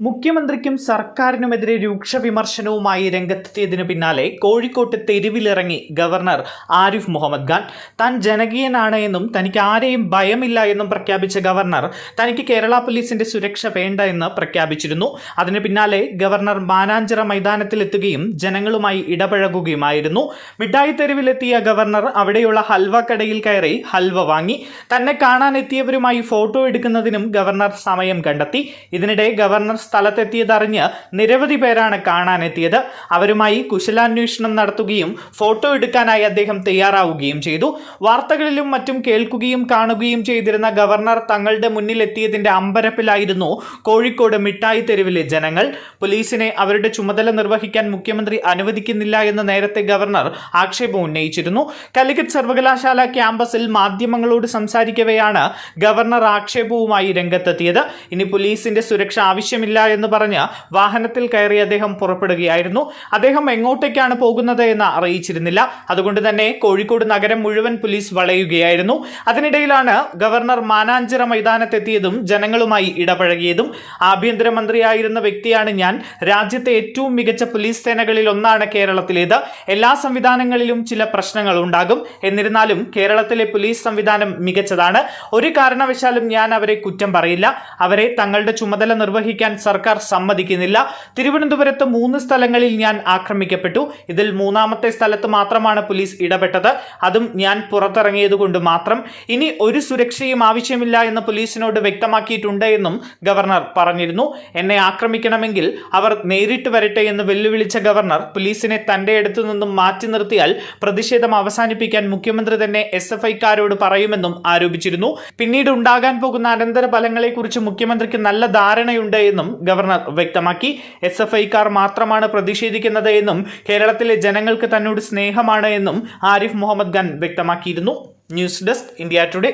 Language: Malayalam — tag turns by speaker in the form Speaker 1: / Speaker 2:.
Speaker 1: മുഖ്യമന്ത്രിക്കും സർക്കാരിനുമെതിരെ രൂക്ഷ വിമർശനവുമായി രംഗത്തെത്തിയതിനു പിന്നാലെ കോഴിക്കോട്ട് തെരുവിലിറങ്ങി ഗവർണർ ആരിഫ് മുഹമ്മദ് ഖാൻ. താൻ ജനകീയനാണ് എന്നും തനിക്ക് ആരെയും ഭയമില്ല എന്നും പ്രഖ്യാപിച്ച ഗവർണർ തനിക്ക് കേരള പോലീസിന്റെ സുരക്ഷ വേണ്ട എന്ന് പ്രഖ്യാപിച്ചിരുന്നു. അതിനു പിന്നാലെ ഗവർണർ മാനാഞ്ചിറ മൈതാനത്തിലെത്തുകയും ജനങ്ങളുമായി ഇടപഴകുകയുമായിരുന്നു. മിഠായി തെരുവിലെത്തിയ ഗവർണർ അവിടെയുള്ള ഹൽവ കടയിൽ കയറി ഹൽവ വാങ്ങി. തന്നെ കാണാനെത്തിയവരുമായി ഫോട്ടോ എടുക്കുന്നതിനും ഗവർണർ സമയം കണ്ടെത്തി. ഇതിനിടെ ഗവർണർ സ്ഥലത്തെത്തിയതറിഞ്ഞ് നിരവധി പേരാണ് കാണാനെത്തിയത്. അവരുമായി കുശലാന്വേഷണം നടത്തുകയും ഫോട്ടോ എടുക്കാനായി അദ്ദേഹം തയ്യാറാവുകയും ചെയ്തു. വാർത്തകളിലും മറ്റും കേൾക്കുകയും കാണുകയും ചെയ്തിരുന്ന ഗവർണർ തങ്ങളുടെ മുന്നിലെത്തിയതിന്റെ അമ്പരപ്പിലായിരുന്നു കോഴിക്കോട് മിഠായി തെരുവിലെ ജനങ്ങൾ. പോലീസിനെ അവരുടെ ചുമതല നിർവഹിക്കാൻ മുഖ്യമന്ത്രി അനുവദിക്കുന്നില്ല എന്ന് നേരത്തെ ഗവർണർ ആക്ഷേപം ഉന്നയിച്ചിരുന്നു. കാലിക്കറ്റ് സർവകലാശാല ക്യാമ്പസിൽ മാധ്യമങ്ങളോട് സംസാരിക്കവെയാണ് ഗവർണർ ആക്ഷേപവുമായി രംഗത്തെത്തിയത്. ഇനി പോലീസിന്റെ സുരക്ഷ ആവശ്യമില്ല എന്ന് പറഞ്ഞ് വാഹനത്തിൽ കയറി അദ്ദേഹം പുറപ്പെടുകയായിരുന്നു. അദ്ദേഹം എങ്ങോട്ടേക്കാണ് പോകുന്നത് എന്ന് അറിയിച്ചിരുന്നില്ല. അതുകൊണ്ട് തന്നെ കോഴിക്കോട് നഗരം മുഴുവൻ പോലീസ് വളയുകയായിരുന്നു. അതിനിടയിലാണ് ഗവർണർ മാനാഞ്ചിറ മൈതാനത്തെത്തിയതും ജനങ്ങളുമായി ഇടപഴകിയതും. ആഭ്യന്തരമന്ത്രിയായിരുന്ന വ്യക്തിയാണ് ഞാൻ. രാജ്യത്തെ ഏറ്റവും മികച്ച പോലീസ് സേനകളിൽ ഒന്നാണ് കേരളത്തിലേത്. എല്ലാ സംവിധാനങ്ങളിലും ചില പ്രശ്നങ്ങൾ ഉണ്ടാകും. എന്നിരുന്നാലും കേരളത്തിലെ പോലീസ് സംവിധാനം മികച്ചതാണ്. ഒരു കാരണവശാലും ഞാൻ അവരെ കുറ്റം പറയില്ല. അവരെ തങ്ങളുടെ ചുമതല നിർവഹിക്കാൻ സർക്കാർ സമ്മതിക്കുന്നില്ല. തിരുവനന്തപുരത്ത് മൂന്ന് സ്ഥലങ്ങളിൽ ഞാൻ ആക്രമിക്കപ്പെട്ടു. ഇതിൽ മൂന്നാമത്തെ സ്ഥലത്ത് മാത്രമാണ് പോലീസ് ഇടപെട്ടത്. അതും ഞാൻ പുറത്തിറങ്ങിയതുകൊണ്ട് മാത്രം. ഇനി ഒരു സുരക്ഷയും ആവശ്യമില്ല എന്ന് പോലീസിനോട് വ്യക്തമാക്കിയിട്ടുണ്ട് എന്നും ഗവർണർ പറഞ്ഞിരുന്നു. എന്നെ ആക്രമിക്കണമെങ്കിൽ അവർ നേരിട്ട് വരട്ടെ എന്ന് വെല്ലുവിളിച്ച ഗവർണർ പോലീസിനെ തന്റെ അടുത്തു നിന്നും മാറ്റി നിർത്തിയാൽ പ്രതിഷേധം അവസാനിപ്പിക്കാൻ മുഖ്യമന്ത്രി തന്നെ എസ് എഫ് ഐക്കാരോട് പറയുമെന്നും ആരോപിച്ചിരുന്നു. പിന്നീട് ഉണ്ടാകാൻ പോകുന്ന അനന്തര ഫലങ്ങളെക്കുറിച്ച് മുഖ്യമന്ത്രിക്ക് നല്ല ധാരണയുണ്ട് എന്നും ഗവർണർ വ്യക്തമാക്കി. എസ് എഫ് ഐക്കാർ മാത്രമാണ് പ്രതിഷേധിക്കുന്നത് എന്നും കേരളത്തിലെ ജനങ്ങൾക്ക് തന്നോട് സ്നേഹമാണ് എന്നും ആരിഫ് മുഹമ്മദ് ഖാൻ വ്യക്തമാക്കിയിരുന്നു. News desk India Today.